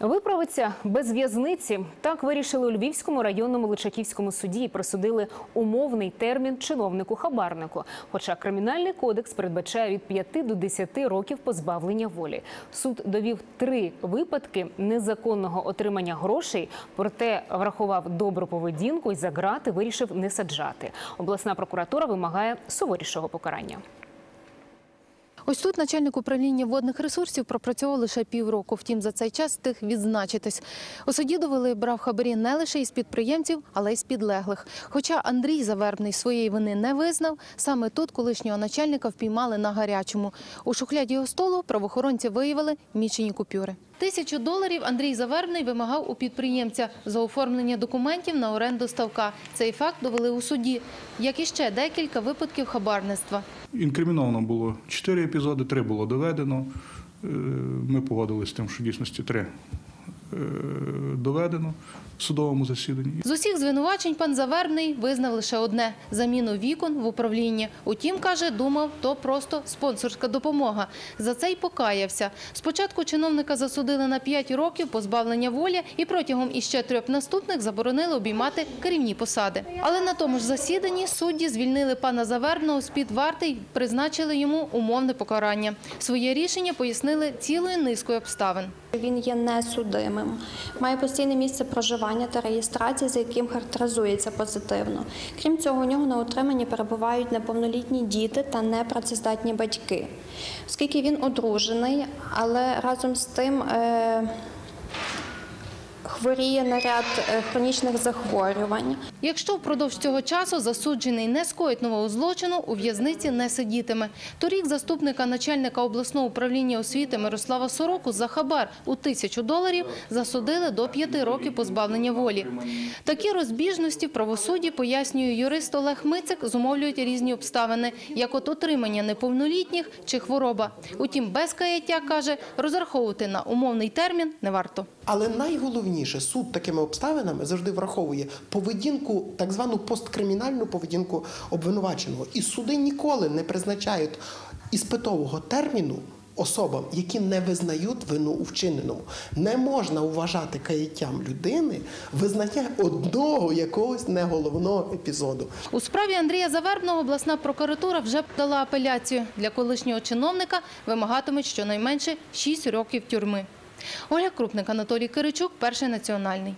Виправиться без в'язниці. Так вирішили у Львівському районному Личаківському суді і присудили умовний термін чиновнику-хабарнику. Хоча кримінальний кодекс передбачає від 5 до 10 років позбавлення волі. Суд довів три випадки незаконного отримання грошей, проте врахував добру поведінку і за грати вирішив не саджати. Обласна прокуратура вимагає суворішого покарання. Ось тут начальник управління водних ресурсів пропрацьовував лише півроку. Втім, за цей час встиг відзначитись. У суді довели, брав хабарі не лише із підприємців, але й з підлеглих. Хоча Андрій Завербний своєї вини не визнав, саме тут колишнього начальника впіймали на гарячому. У шухляді його столу правоохоронці виявили мічені купюри. Тисячу доларів Андрій Завербний вимагав у підприємця за оформлення документів на оренду ставка. Цей факт довели у суді, як і ще декілька випадків хабарництва. Інкриміновано було чотири епізоди, три було доведено. Е, Ми погодилися з тим, що дійсності 3 доведено в судовому засіданні. З усіх звинувачень пан Завербний визнав лише одне – заміну вікон в управлінні. Утім, каже, думав, то просто спонсорська допомога. За це й покаявся. Спочатку чиновника засудили на 5 років позбавлення волі і протягом іще трьох наступних заборонили обіймати керівні посади. Але на тому ж засіданні судді звільнили пана Завербного з-під варти й призначили йому умовне покарання. Своє рішення пояснили цілою низкою обставин. Він є несудимим, має постійне місце проживання та реєстрації, за яким характеризується позитивно. Крім цього, у нього на утриманні перебувають неповнолітні діти та непрацездатні батьки. Оскільки він одружений, але разом з тим е, хворіє на ряд е, хронічних захворювань. Якщо впродовж цього часу засуджений не скоїть нового злочину, у в'язниці не сидітиме. Торік заступника начальника обласного управління освіти Мирослава Сороку за хабар у тисячу доларів засудили до п'яти років позбавлення волі. Такі розбіжності в правосудді, пояснює юрист Олег Мицик, зумовлюють різні обставини, як от отримання неповнолітніх чи хвороба. Утім, без каяття, каже, розраховувати на умовний термін не варто. Але найголовніше, суд такими обставинами завжди враховує поведінку, так звану посткримінальну поведінку обвинуваченого. І суди ніколи не призначають іспитового терміну особам, які не визнають вину у вчиненому. Не можна вважати каяттям людини визнання одного якогось неголовного епізоду. У справі Андрія Завербного обласна прокуратура вже подала апеляцію. Для колишнього чиновника вимагатимуть щонайменше 6 років тюрми. Оля Крупник, Анатолій Киричук, Перший національний.